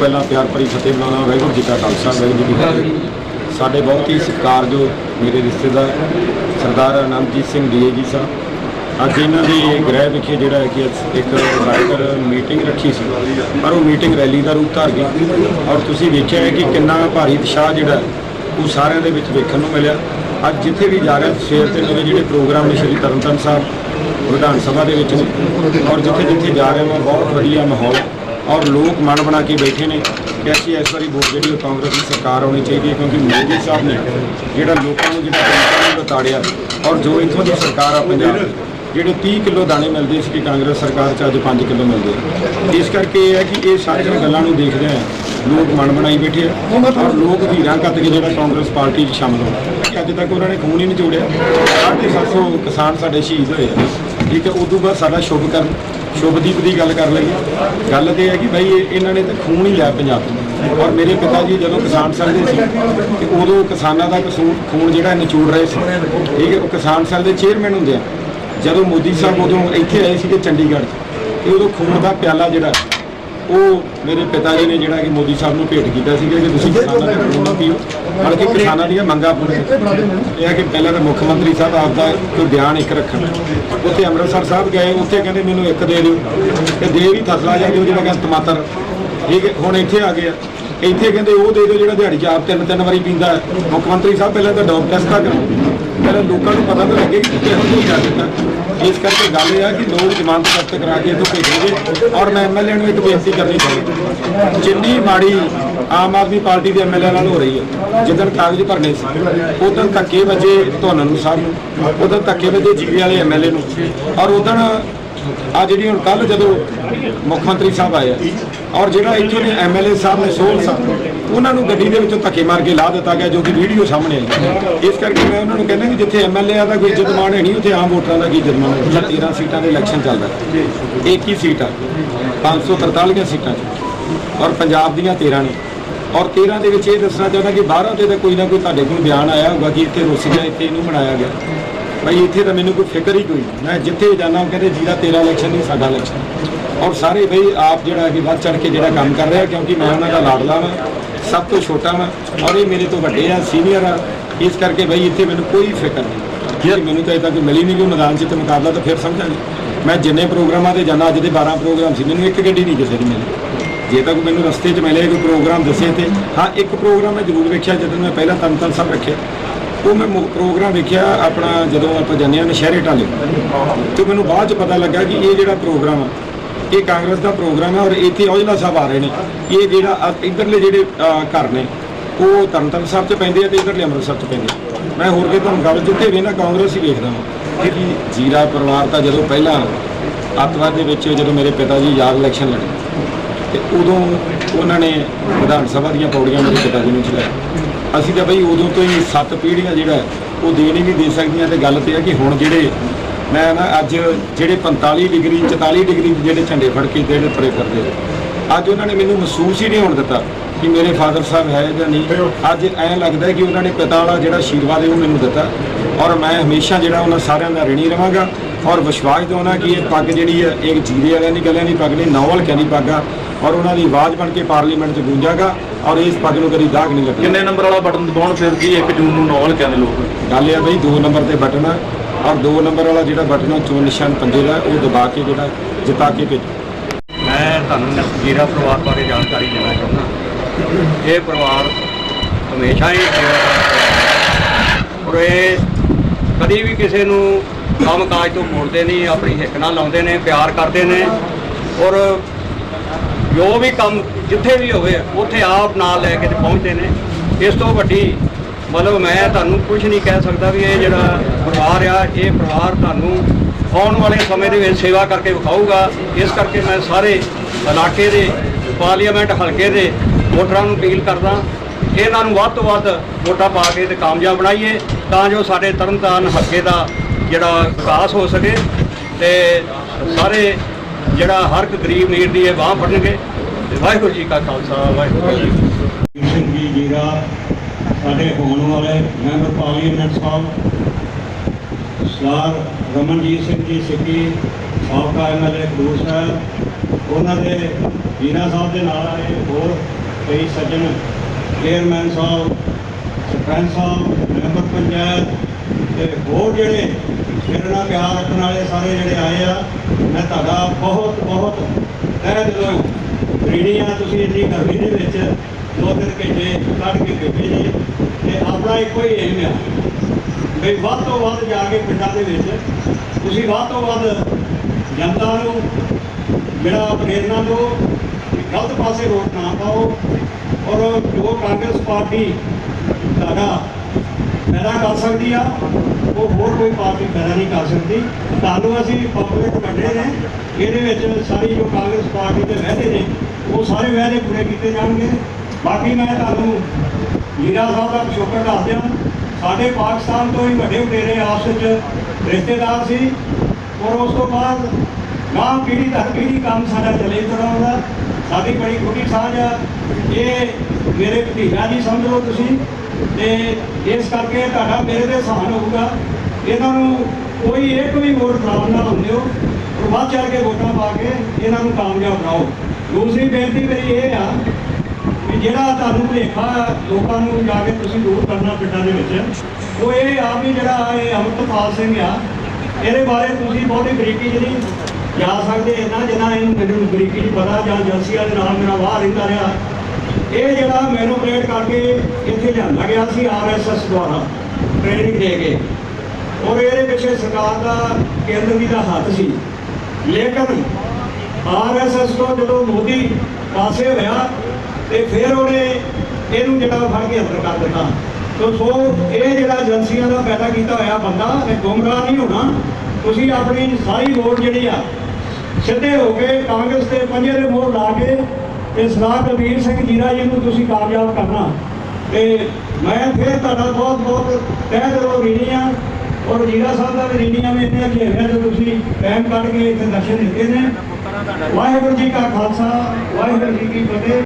ਪਹਿਲਾਂ ਪਿਆਰ ਭਰੀ ਫਤਿਹ ਬੁਲਾਉਣਾ ਵਾਹਿਗੁਰੂ ਜੀ ਕਾ ਖਾਲਸਾ, ਵਾਹਿਗੁਰੂ ਜੀ ਕੀ ਫਤਿਹ। ਸਾਡੇ ਬਹੁਤ ਹੀ ਸਤਿਕਾਰਯੋਗ ਮੇਰੇ ਰਿਸ਼ਤੇਦਾਰ ਸਰਦਾਰ ਅਨੰਦਜੀਤ ਸਿੰਘ ਡੀਏ ਜੀ ਸਾਹਿਬ। ਅੱਜ ਇਹਨਾਂ ਦੇ ਗ੍ਰਹਿ ਵਿਖੇ ਜਿਹੜਾ ਹੈ ਕਿ ਇੱਕ ਰਾਈਟਰ ਮੀਟਿੰਗ ਰੱਖੀ ਸੀ, ਪਰ ਉਹ ਮੀਟਿੰਗ ਰੈਲੀ ਦਾ ਰੂਪ ਧਾਰ ਗਈ ਔਰ ਤੁਸੀਂ ਵੇਖਿਆ ਹੈ ਕਿ ਕਿੰਨਾ ਭਾਰੀ ਉਤਸ਼ਾਹ ਜਿਹੜਾ ਉਹ ਸਾਰਿਆਂ ਦੇ ਵਿੱਚ ਵੇਖਣ ਨੂੰ ਮਿਲਿਆ। ਅੱਜ ਜਿੱਥੇ ਵੀ ਜਾ ਰਿਹਾ ਸਵੇਰ ਤੇ ਮੇਰੇ ਜਿਹੜੇ ਪ੍ਰੋਗਰਾਮ ਨੇ ਸ਼੍ਰੀ ਤਰਨਤਾਰਨ ਸਾਹਿਬ, ਵਿਧਾਨ ਸਭਾ ਦੇ ਵਿੱਚ ਨੇ। ਔਰ ਜਿੱਥੇ ਜਿੱਥੇ ਜਾ ਰਹੇ ਹਾਂ, ਬਹੁਤ ਵਧੀਆ ਮਾਹੌਲ ਔਰ ਲੋਕ ਮਨ ਬਣਾ ਕੇ ਬੈਠੇ ਨੇ ਕਿ ਅਸੀਂ ਇਸ ਵਾਰੀ ਵੋਟ ਜਿਹੜੀ ਉਹ ਕਾਂਗਰਸ ਦੀ ਸਰਕਾਰ ਆਉਣੀ ਚਾਹੀਦੀ ਹੈ, ਕਿਉਂਕਿ ਮੋਦੀ ਸਾਹਿਬ ਨੇ ਜਿਹੜਾ ਲੋਕਾਂ ਨੂੰ ਜਿਹੜਾ ਪੈਸਾ ਨੂੰ ਬਤਾੜਿਆ ਔਰ ਜੋ ਇੱਥੋਂ ਦੀ ਸਰਕਾਰ ਆ ਪੰਜਾਬ ਦੀ ਜਿਹੜੇ 30 ਕਿਲੋ ਦਾਣੇ ਮਿਲਦੇ ਸੀ ਕਿ ਕਾਂਗਰਸ ਸਰਕਾਰ ਚ ਅੱਜ 5 ਕਿਲੋ ਮਿਲਦੇ ਆ। ਇਸ ਕਰਕੇ ਇਹ ਹੈ ਕਿ ਇਹ ਸਾਰੀਆਂ ਗੱਲਾਂ ਨੂੰ ਦੇਖਦੇ ਆ, ਲੋਕ ਮਨ ਬਣਾਈ ਬੈਠੇ ਆ ਔਰ ਲੋਕ ਵੀਰਾਂ ਕੱਤ ਕੇ ਜਿਹੜਾ ਕਾਂਗਰਸ ਪਾਰਟੀ 'ਚ ਸ਼ਾਮਲ ਹੋਇਆ ਅੱਜ ਤੱਕ ਉਹਨਾਂ ਨੇ ਖੂਨ ਹੀ ਨਹੀਂ ਜੋੜਿਆ 750 ਕਿਸਾਨ ਸਾਡੇ ਸ਼ਹੀਦ ਹੋਏ ਠੀਕ ਹੈ, ਉਦੋਂ ਬਾਅਦ ਸਾਡਾ ਸ਼ੁਭ ਕਰਨ ਸ਼ੁਭਦੀਪ ਦੀ ਗੱਲ ਕਰ ਲਈਏ। ਗੱਲ ਤੇ ਇਹ ਹੈ ਕਿ ਭਾਈ ਇਹਨਾਂ ਨੇ ਤਾਂ ਖੂਨ ਹੀ ਲਿਆ ਪੰਜਾਬ ਤੋਂ। ਔਰ ਮੇਰੇ ਪਿਤਾ ਜੀ ਜਦੋਂ ਕਿਸਾਨ ਸੈੱਲ ਦੇ ਸੀ, ਤੇ ਉਦੋਂ ਕਿਸਾਨਾਂ ਦਾ ਕਸੂਰ ਖੂਨ ਜਿਹੜਾ ਨਿਚੋੜ ਰਹੇ ਸੀ। ਠੀਕ ਹੈ, ਉਹ ਕਿਸਾਨ ਸੈੱਲ ਦੇ ਚੇਅਰਮੈਨ ਹੁੰਦੇ ਆ। ਜਦੋਂ ਮੋਦੀ ਸਾਹਿਬ ਉਦੋਂ ਇੱਥੇ ਆਏ ਸੀਗੇ ਚੰਡੀਗੜ੍ਹ 'ਚ ਤੇ ਉਦੋਂ ਖੂਨ ਦਾ ਪਿਆਲਾ ਜਿਹੜਾ ਉਹ ਮੇਰੇ ਪਿਤਾ ਜੀ ਨੇ ਜਿਹੜਾ ਕਿ ਮੋਦੀ ਸਾਹਿਬ ਨੂੰ ਭੇਟ ਕੀਤਾ ਸੀਗਾ ਕਿ ਤੁਸੀਂ ਕਿਸਾਨਾਂ ਦਾ ਖੂਨ ਨਾ ਪੀਓ। ਬਲਕਿ ਕਿਸਾਨਾਂ ਦੀਆਂ ਮੰਗਾਂ ਪੂਰੀਆਂ ਇਹ ਹੈ ਕਿ ਪਹਿਲਾਂ ਤਾਂ ਮੁੱਖ ਮੰਤਰੀ ਸਾਹਿਬ ਆਪ ਦਾ ਕੋਈ ਬਿਆਨ ਇੱਕ ਰੱਖਣ। ਉੱਥੇ ਅੰਮ੍ਰਿਤਸਰ ਸਾਹਿਬ ਗਏ ਉੱਥੇ ਕਹਿੰਦੇ ਮੈਨੂੰ ਇੱਕ ਦੇ ਦਿਓ। ਤੇ ਦੇ ਵੀ ਫਸਲਾ ਜਾਂ ਦਿਓ ਜਿਹੜਾ ਕਿ ਟਮਾਟਰ। ਠੀਕ ਹੈ ਹੁਣ ਇੱਥੇ ਆ ਗਿਆ ਇੱਥੇ ਕਹਿੰਦੇ ਉਹ ਦੇ ਦਿਓ ਜਿਹੜਾ ਦਿਹਾੜੀ 'ਚ ਆਪ ਤਿੰਨ ਤਿੰਨ ਵਾਰੀ ਪੀਂਦਾ। ਮੁੱਖ ਮੰਤਰੀ ਸਾਹਿਬ ਪਹਿਲਾਂ ਤਾਂ ਡੋਪ ਟੈਸਟ ਤਾਂ ਕਰੋ। ਪਹਿਲਾਂ ਲੋਕਾਂ ਨੂੰ ਪਤਾ ਤਾਂ ਲੱਗੇ ਕਿ ਕਿਹੋ ਜਿਹੀ ਗੱਲ ਹੈ ਇਸ ਕਰਕੇ ਗੱਲ ਇਹ ਆ ਕਿ ਲੋਕ ਜ਼ਮਾਨਤ ਜ਼ਬਤ ਕਰਾ ਕੇ ਇੱਥੋਂ ਭੇਜਣਗੇ ਔਰ ਮੈਂ ਐਮਐਲਏ ਨੂੰ ਇੱਕ ਬੇਨਤੀ ਕਰਨੀ ਚਾਹੁੰਦਾ। ਜਿੰਨੀ ਮਾੜੀ ਆਮ ਆਦਮੀ ਪਾਰਟੀ ਦੇ ਐਮਐਲਏ ਨਾਲ ਹੋ ਰਹੀ ਹੈ, ਜਿੱਦਣ ਕਾਗਜ਼ ਭਰਨੇ ਸੀ, ਉਦੋਂ ਧੱਕੇ ਵਜੇ ਤੁਹਾਨੂੰ ਸਾਹਿਬ ਨੂੰ, ਉਦੋਂ ਧੱਕੇ ਵਜੇ ਜੀਵੇ ਵਾਲੇ ਐਮਐਲਏ ਨੂੰ। ਔਰ ਉਦੋਂ ਆ ਜਿਹੜੀ ਹੁਣ ਕੱਲ ਜਦੋਂ ਮੁੱਖ ਮੰਤਰੀ ਸਾਹਿਬ ਆਏ ਆ, ਔਰ ਜਿਹੜਾ ਇੱਥੋਂ ਦੇ ਐਮਐਲਏ ਸਾਹਿਬ ਨੇ ਸੋਹਲ ਸਾਹਿਬ, ਉਹਨਾਂ ਨੂੰ ਗੱਡੀ ਦੇ ਵਿੱਚੋਂ ਧੱਕੇ ਮਾਰ ਕੇ ਲਾ ਦਿੱਤਾ ਗਿਆ ਜੋ ਕਿ ਵੀਡੀਓ ਸਾਹਮਣੇ ਆਈ ਇਸ ਕਰਕੇ ਮੈਂ ਉਹਨਾਂ ਨੂੰ ਕਹਿੰਦਾ ਕਿ ਜਿੱਥੇ ਐਮਐਲਏ ਦਾ ਕੋਈ ਇੱਜ਼ਤ ਹੈ ਨਹੀਂ, ਉੱਥੇ ਆਮ ਵੋਟਰਾਂ ਦਾ ਕੀ ਇੱਜ਼ਤ ਮਾਣ ਹੈ? 13 ਸੀਟਾਂ ਦੇ ਇਲੈਕਸ਼ਨ ਚੱਲਦਾ ਇੱਕ ਹੀ ਸੀਟ ਆ 543 ਸੀਟਾਂ 'ਚ, ਔਰ ਪੰਜਾਬ ਦੀਆਂ 13 ਨੇ। ਔਰ 13 ਦੇ ਵਿੱਚ ਇਹ ਦੱਸਣਾ ਚਾਹੁੰਦਾ ਕਿ 12 ਤੇ ਤਾਂ ਕੋਈ ਨਾ ਕੋਈ ਤੁਹਾਡੇ ਕੋਲ ਬਿਆਨ ਆਇਆ ਹੋਊਗਾ ਕਿ ਇੱਥੇ ਰੁੱਸ ਗਿਆ, ਇੱਥੇ ਇਹਨੂੰ ਬਣਾਇਆ ਗਿਆ। ਭਾਈ ਇੱਥੇ ਤਾਂ ਮੈਨੂੰ ਕੋਈ ਫਿਕਰ ਹੀ ਕੋਈ ਨਹੀਂ। ਮੈਂ ਜਿੱਥੇ ਜਾਣਾ ਉਹ ਕਹਿੰਦੇ ਜੀਰਾ ਤੇਰਾ ਇਲੈਕਸ਼ਨ ਨਹੀਂ ਸਾਡਾ ਇਲੈਕਸ਼ਨ ਔਰ ਸਾਰੇ ਬਈ ਆਪ ਜਿਹੜਾ ਕਿ ਵੱਧ ਚੜ ਕੇ ਜਿਹੜਾ ਕੰਮ ਕਰ ਰਿਹਾ ਕਿਉਂਕਿ ਮੈਂ ਉਹਨਾਂ ਦਾ ਲਾਡਲਾ ਵਾਂ ਸਭ ਤੋਂ ਛੋਟਾ ਵਾਂ ਔਰ ਇਹ ਮੇਰੇ ਤੋਂ ਵੱਡੇ ਆ ਸੀਨੀਅਰ ਆ। ਇਸ ਕਰਕੇ ਬਈ ਇੱਥੇ ਮੈਨੂੰ ਕੋਈ ਫਿਕਰ ਨਹੀਂ। ਜੇ ਮੈਨੂੰ ਤਾਂ ਇਦਾਂ ਕੋਈ ਮਿਲੀ ਨਹੀਂ ਕਿ ਮੈਦਾਨ 'ਚ ਤੇ ਮੁਕਾਬਲਾ ਤਾਂ ਫਿਰ ਸਮਝਾਂਗੇ। ਮੈਂ ਜਿੰਨੇ ਪ੍ਰੋਗਰਾਮਾਂ ਤੇ ਜਾਣਾ ਅੱਜ ਦੇ 12 ਪ੍ਰੋਗਰਾਮ ਸੀ ਮੈਨੂੰ ਇੱਕ ਗੱਡੀ ਨਹੀਂ ਕਿਸੇ ਦੀ ਮਿਲੀ। ਜੇ ਤਾਂ ਕੋਈ ਮੈਨੂੰ ਰਸਤੇ 'ਚ ਮਿਲੇ ਕੋਈ ਪ੍ਰੋਗਰਾਮ ਦੱਸੇ ਤੇ। ਹਾਂ ਇੱਕ ਪ੍ਰੋਗਰਾਮ ਮੈਂ ਜ਼ਰੂਰ ਵੇਖਿਆ ਜਦੋਂ ਮੈਂ ਪਹਿਲਾਂ ਤਨਤਨ ਸਾਹਿਬ ਰੱਖਿਆ। ਉਹ ਮੈਂ ਮੁ- ਪ੍ਰੋਗਰਾਮ ਵੇਖਿਆ, ਆਪਣਾ ਜਦੋਂ ਆਪਾਂ ਜਾਂਦੇ ਹਾਂ ਨਸ਼ਹਿਰੇ ਟਾਲੇ ਤੇ ਮੈਨੂੰ ਬਾਅਦ 'ਚ ਪਤਾ ਲੱਗਾ ਕਿ ਇਹ ਜਿਹੜਾ ਪ੍ਰੋਗਰਾਮ ਆ, ਇਹ ਕਾਂਗਰਸ ਦਾ ਪ੍ਰੋਗਰਾਮ ਹੈ ਔਰ ਇੱਥੇ ਔਜਲਾ ਸਾਹਿਬ ਆ ਰਹੇ ਨੇ। ਇਹ ਜਿਹੜਾ ਅ- ਇੱਧਰਲੇ ਜਿਹੜੇ ਘਰ ਨੇ, ਉਹ ਤਰਨਤਾਰਨ ਸਾਹਿਬ 'ਚ ਪੈਂਦੇ ਆ ਤੇ ਇੱਧਰਲੇ ਅੰਮ੍ਰਿਤਸਰ 'ਚ ਪੈਂਦੇ ਮੈਂ ਹੋਰ ਕਿਤੇ ਤੁਹਾਨੂੰ ਗੱਲ ਜਿੱਥੇ ਵੀ ਨਾ ਕਾਂਗਰਸ ਹੀ ਵੇਖਦਾ ਹਾਂ ਕਿ ਜੀਰਾ ਪਰਿਵਾਰ ਤਾਂ ਜਦੋਂ ਪਹਿਲਾਂ ਅੱਤਵਾਦ ਦੇ ਵਿੱਚ ਜਦੋਂ ਮੇਰੇ ਪਿਤਾ ਜੀ ਯਾਦ ਇਲੈਕਸ਼ਨ ਲੜੇ ਤੇ ਉਦੋਂ ਉਹਨਾਂ ਨੇ ਵਿਧਾਨ ਸਭਾ ਦੀਆਂ ਪੌੜੀਆਂ ਮੇਰੇ ਪਿਤਾ ਜੀ ਨੂੰ ਚਲਾਇਆ ਅਸੀਂ ਤਾਂ ਬਈ ਉਦੋਂ ਤੋਂ ਹੀ ਸੱਤ ਪੀੜ੍ਹੀਆਂ ਜਿਹੜਾ ਉਹ ਹੀ ਨਹੀਂ ਦੇ ਸਕਦੀਆਂ ਤੇ ਗੱਲ ਤੇ ਹੈ ਕਿ ਹੁਣ ਜਿਹੜੇ ਮੈਂ ਨਾ ਅੱਜ ਜਿਹੜੇ 45 ਡਿਗਰੀ 44 ਡਿਗਰੀ ਦੇ ਜਿਹੜੇ ਝੰਡੇ ਫੜ ਕੇ ਜਿਹੜੇ ਪਰੇ ਕਰਦੇ ਨੇ, ਅੱਜ ਉਹਨਾਂ ਨੇ ਮੈਨੂੰ ਮਹਿਸੂਸ ਹੀ ਨਹੀਂ ਹੋਣ ਦਿੱਤਾ ਕਿ ਮੇਰੇ ਫਾਦਰ ਸਾਹਿਬ ਹੈ ਜਾਂ ਨਹੀਂ। ਅੱਜ ਐਂ ਲੱਗਦਾ ਕਿ ਉਹਨਾਂ ਨੇ ਪਿਤਾ ਵਾਲਾ ਜਿਹੜਾ ਆਸ਼ੀਰਵਾਦ ਹੈ ਉਹ ਮੈਨੂੰ ਦਿੱਤਾ। ਔਰ ਮੈਂ ਹਮੇਸ਼ਾ ਜਿਹੜਾ ਉਹਨਾਂ ਸਾਰਿਆਂ ਦਾ ਰਿਣੀ ਰਵਾਂਗਾ। ਔਰ ਵਿਸ਼ਵਾਸ ਦਿਵਾਉਣਾ ਕਿ ਇਹ ਪੱਗ ਜਿਹੜੀ ਹੈ ਇਹ ਜੀਰੇ ਵਾਲਿਆਂ ਦੀ ਗੱਲਾਂ ਦੀ ਪੱਗ ਨਹੀਂ ਨੌਵਲ ਕਹਿੰਦੀ ਪੱਗ ਆ। ਔਰ ਉਹਨਾਂ ਦੀ ਆਵਾਜ਼ ਬਣ ਕੇ ਪਾਰਲੀਮੈਂਟ 'ਚ ਗੂੰਜਾਗਾ ਔਰ ਇਸ ਪੱਗ ਨੂੰ ਕਦੀ ਦਾਗ ਨਹੀਂ ਲੱਗੇਗਾ ਕਿੰਨੇ ਨੰਬਰ ਵਾਲਾ ਬਟਨ ਦਬਾਉਣ ਫਿਰ ਜੀ 1 ਜੂਨ ਨੂੰ ਨੌਵਲ ਕਹਿੰਦੇ ਲੋਕ। ਗੱਲ ਇਹ ਆ ਬਈ 2 ਨੰਬਰ ਤੇ ਬਟਨ ਆ। ਔਰ 2 ਨੰਬਰ ਵਾਲਾ ਜਿਹੜਾ ਬਟਨ ਆ ਚੋਣ ਨਿਸ਼ਾਨ ਪੰਜੇ ਦਾ ਉਹ ਦਬਾ ਕੇ ਜਿਹੜਾ ਜਿਤਾ ਕੇ ਭੇਜੋ। ਮੈਂ ਤੁਹਾਨੂੰ ਜੀਰਾ ਪਰਿਵਾਰ ਬਾਰੇ ਜਾਣਕਾਰੀ ਦੇਣਾ ਚਾਹੁੰਦਾ। ਇਹ ਪਰਿਵਾਰ ਹਮੇਸ਼ਾ ਹੀ। ਔਰ ਇਹ ਕਦੀ ਵੀ ਕਿਸੇ ਨੂੰ ਕੰਮ ਕਾਜ ਤੋਂ ਮੋੜਦੇ ਨਹੀਂ, ਆਪਣੀ ਹਿੱਕ ਨਾਲ ਲਾਉਂਦੇ ਨੇ, ਪਿਆਰ ਕਰਦੇ ਨੇ ਔਰ ਜੋ ਵੀ ਕੰਮ ਜਿੱਥੇ ਵੀ ਹੋਵੇ, ਉੱਥੇ ਆਪ ਨਾਲ ਲੈ ਕੇ ਤੇ ਪਹੁੰਚਦੇ ਨੇ। ਇਸ ਤੋਂ ਵੱਡੀ ਮਤਲਬ ਮੈਂ ਤੁਹਾਨੂੰ ਕੁਝ ਨਹੀਂ ਕਹਿ ਸਕਦਾ ਵੀ ਇਹ ਜਿਹੜਾ ਪਰਿਵਾਰ ਆ, ਇਹ ਪਰਿਵਾਰ ਤੁਹਾਨੂੰ ਆਉਣ ਵਾਲੇ ਸਮੇਂ ਦੇ ਵਿੱਚ ਸੇਵਾ ਕਰਕੇ ਵਿਖਾਊਗਾ। ਇਸ ਕਰਕੇ ਮੈਂ ਸਾਰੇ ਇਲਾਕੇ ਦੇ ਪਾਰਲੀਮੈਂਟ ਹਲਕੇ ਦੇ ਵੋਟਰਾਂ ਨੂੰ ਅਪੀਲ ਕਰਦਾ ਇਹਨਾਂ ਨੂੰ ਵੱਧ ਤੋਂ ਵੱਧ ਵੋਟਾਂ ਪਾ ਕੇ ਤੇ ਕਾਮਯਾਬ ਬਣਾਈਏ ਤਾਂ ਜੋ ਸਾਡੇ ਤਰਨਤਾਰਨ ਹਲਕੇ ਦਾ ਜਿਹੜਾ ਵਿਕਾਸ ਹੋ ਸਕੇ ਤੇ ਸਾਰੇ ਜਿਹੜਾ ਹਰ ਇੱਕ ਗਰੀਬ ਅਮੀਰ ਦੀ ਇਹ ਬਾਹ ਫੜਨਗੇ। ਤੇ ਵਾਹਿਗੁਰੂ ਜੀ ਕਾ ਖਾਲਸਾ, ਵਾਹਿਗੁਰੂ ਜੀ ਸਿੰਘ ਜੀ ਜੀਰਾ, ਸਾਡੇ ਹੋਣ ਵਾਲੇ ਮੈਂਬਰ ਪਾਰਲੀਮੈਂਟ ਸਾਹਿਬ, ਸਰਦਾਰ ਰਮਨਜੀਤ ਸਿੰਘ ਜੀ ਸਿੱਕੀ, ਸਾਬਕਾ ਐਮਐਲਏ ਗੁਰੂ ਸਾਹਿਬ, ਉਹਨਾਂ ਦੇ ਜੀਰਾ ਸਾਹਿਬ ਦੇ ਨਾਲ ਆਏ ਹੋਰ ਕਈ ਸੱਜਣ ਚੇਅਰਮੈਨ ਸਾਹਿਬ, ਸਰਪੰਚ ਸਾਹਿਬ, ਮੈਂਬਰ ਪੰਚਾਇਤ ਤੇ ਹੋਰ ਜਿਹੜੇ ਮੇਰੇ ਨਾਲ ਪਿਆਰ ਰੱਖਣ ਵਾਲੇ ਸਾਰੇ ਜਿਹੜੇ ਆਏ ਆ, ਮੈਂ ਤੁਹਾਡਾ ਬਹੁਤ ਬਹੁਤ ਤਹਿ ਦਿਲੋਂ ਰੀੜੀਆਂ ਤੁਸੀਂ ਇੰਨੀ ਗਰਮੀ ਦੇ ਵਿੱਚ ਦੋ ਤਿੰਨ ਘੰਟੇ ਕੱਢ ਕੇ ਬੈਠੇ ਜੀ ਤੇ ਆਪਣਾ ਇੱਕੋ ਹੀ ਏਮ ਆ ਵੀ ਵੱਧ ਤੋਂ ਵੱਧ ਜਾ ਕੇ ਪਿੰਡਾਂ ਦੇ ਵਿੱਚ ਤੁਸੀਂ ਵੱਧ ਤੋਂ ਵੱਧ ਜਨਤਾ ਨੂੰ ਜਿਹੜਾ ਪ੍ਰੇਰਨਾ ਦਿਓ ਗਲਤ ਪਾਸੇ ਰੋਟ ਨਾ ਪਾਓ। ਔਰ ਜੋ ਕਾਂਗਰਸ ਪਾਰਟੀ ਸਾਡਾ ਪੈਦਾ ਕਰ ਸਕਦੀ ਆ, ਉਹ ਹੋਰ ਕੋਈ ਪਾਰਟੀ ਪੈਦਾ ਨਹੀਂ ਕਰ ਸਕਦੀ। ਤੁਹਾਨੂੰ ਅਸੀਂ ਪਬਲਿਕ ਵੰਡੇ ਨੇ, ਇਹਦੇ ਵਿੱਚ ਸਾਰੀ ਜੋ ਕਾਂਗਰਸ ਪਾਰਟੀ ਦੇ ਵਾਅਦੇ ਨੇ, ਉਹ ਸਾਰੇ ਵਾਅਦੇ ਪੂਰੇ ਕੀਤੇ ਜਾਣਗੇ। ਬਾਕੀ ਮੈਂ ਤੁਹਾਨੂੰ ਲੀਰਾ ਸਾਹਿਬ ਦਾ ਪਿਛੋਕੜ ਦੱਸਦਿਆਂ ਸਾਡੇ ਪਾਕਿਸਤਾਨ ਤੋਂ ਹੀ ਵੱਡੇ ਵਡੇਰੇ ਆਪਸ ਵਿੱਚ ਰਿਸ਼ਤੇਦਾਰ ਸੀ। ਔਰ ਉਸ ਤੋਂ ਬਾਅਦ ਗਾਂ ਪੀੜ੍ਹੀ ਦਰ ਪੀੜ੍ਹੀ ਕੰਮ ਸਾਡਾ ਚੱਲੇ ਚੜਾਉਂਦਾ ਸਾਡੀ ਬੜੀ ਖੁੱਡੀ ਸਾਂਝ ਆ। ਇਹ ਮੇਰੇ ਭਤੀਜਾ ਜੀ ਸਮਝ ਲਓ ਤੁਸੀਂ। ਤੇ ਇਸ ਕਰਕੇ ਤੁਹਾਡਾ ਮੇਰੇ ਤੇ ਸਹਾਨ ਹੋਊਗਾ। ਇਹਨਾਂ ਨੂੰ ਕੋਈ ਇੱਕ ਵੀ ਵੋਟ ਖਰਾਬ ਨਾ ਹੁੰਦੇ ਹੋ ਔਰ ਵੱਧ ਚੜ ਕੇ ਵੋਟਾਂ ਪਾ ਕੇ ਇਹਨਾਂ ਨੂੰ ਕਾਮਯਾਬ ਬਣਾਓ। ਦੂਸਰੀ ਬੇਨਤੀ ਮੇਰੀ ਇਹ ਆ ਵੀ ਜਿਹੜਾ ਤੁਹਾਨੂੰ ਭੁਲੇਖਾ ਲੋਕਾਂ ਨੂੰ ਜਾ ਕੇ ਤੁਸੀਂ ਦੂਰ ਕਰਨਾ ਪਿੰਡਾਂ ਦੇ ਵਿੱਚ, ਉਹ ਇਹ ਆ ਵੀ ਜਿਹੜਾ ਇਹ ਅਮਰਤਪਾਲ ਸਿੰਘ ਆ, ਇਹਦੇ ਬਾਰੇ ਤੁਸੀਂ ਬਹੁਤੀ ਬਰੀਕੀ ਜਿਹੜੀ ਜਾ ਸਕਦੇ ਇਹਨਾਂ ਜਿਨ੍ਹਾਂ ਇਹਨੂੰ ਮੈਨੂੰ ਬਰੀਕੀ ਨਹੀਂ ਪਤਾ, ਜਾਂ ਏਜੰਸੀਆਂ ਦੇ ਨਾਲ ਮੇਰਾ ਵਾਹ ਰਹਿੰਦਾ ਰਿਹਾ। ਇਹ ਜਿਹੜਾ ਮੈਨੂੰ ਮੈਨੂਪਲੇਟ ਕਰਕੇ ਇੱਥੇ ਲਿਆਂਦਾ ਗਿਆ ਸੀ ਆਰਐਸਐਸ ਦੁਆਰਾ ਟ੍ਰੇਨਿੰਗ ਦੇ ਕੇ। ਔਰ ਇਹਦੇ ਪਿੱਛੇ ਸਰਕਾਰ ਦਾ ਕੇਂਦਰ ਦੀ ਦਾ ਹੱਥ ਸੀ। ਲੇਕਿਨ ਆਰਐਸਐਸ ਤੋਂ ਜਦੋਂ ਮੋਦੀ ਪਾਸੇ ਹੋਇਆ, ਤੇ ਫਿਰ ਉਹਨੇ ਇਹਨੂੰ ਜਿਹੜਾ ਫੜ ਕੇ ਅੰਦਰ ਕਰ ਦਿੱਤਾ। ਤੋ ਸੋ, ਇਹ ਜਿਹੜਾ ਏਜੰਸੀਆਂ ਦਾ ਪੈਦਾ ਕੀਤਾ ਹੋਇਆ ਬੰਦਾ ਇਹ ਗੁੰਮਰਾਹ ਨਹੀਂ ਹੋਣਾ। ਤੁਸੀਂ ਆਪਣੀ ਸਾਰੀ ਵੋਟ ਜਿਹੜੀ ਆ ਸਿੱਧੇ ਹੋ ਕੇ ਕਾਂਗਰਸ ਦੇ ਪੰਜੇ ਦੇ ਮੋਹਰ ਲਾ ਕੇ ਤੇ ਸਰਦਾਰ ਕਬੀਰ ਸਿੰਘ ਜੀਰਾ ਜੀ ਨੂੰ ਤੁਸੀਂ ਕਾਮਯਾਬ ਕਰਨਾ। ਤੇ ਮੈਂ ਫਿਰ ਤੁਹਾਡਾ ਬਹੁਤ ਬਹੁਤ ਤਹਿ ਦਿਲੋਂ ਰੀਣੀ ਆ ਔਰ ਜੀਰਾ ਸਾਹਿਬ ਦਾ ਵੀ ਰੀਣੀਆਂ ਵੀ ਇੰਨੇ ਘੇਰਿਆ ਜੋ ਤੁਸੀਂ ਟਾਈਮ ਕੱਢ ਕੇ ਇੱਥੇ ਦਰਸ਼ਨ ਦਿੱਤੇ ਨੇ। ਵਾਹਿਗੁਰੂ ਜੀ ਕਾ ਖਾਲਸਾ, ਵਾਹਿਗੁਰੂ ਜੀ ਕੀ ਫਤਿਹ।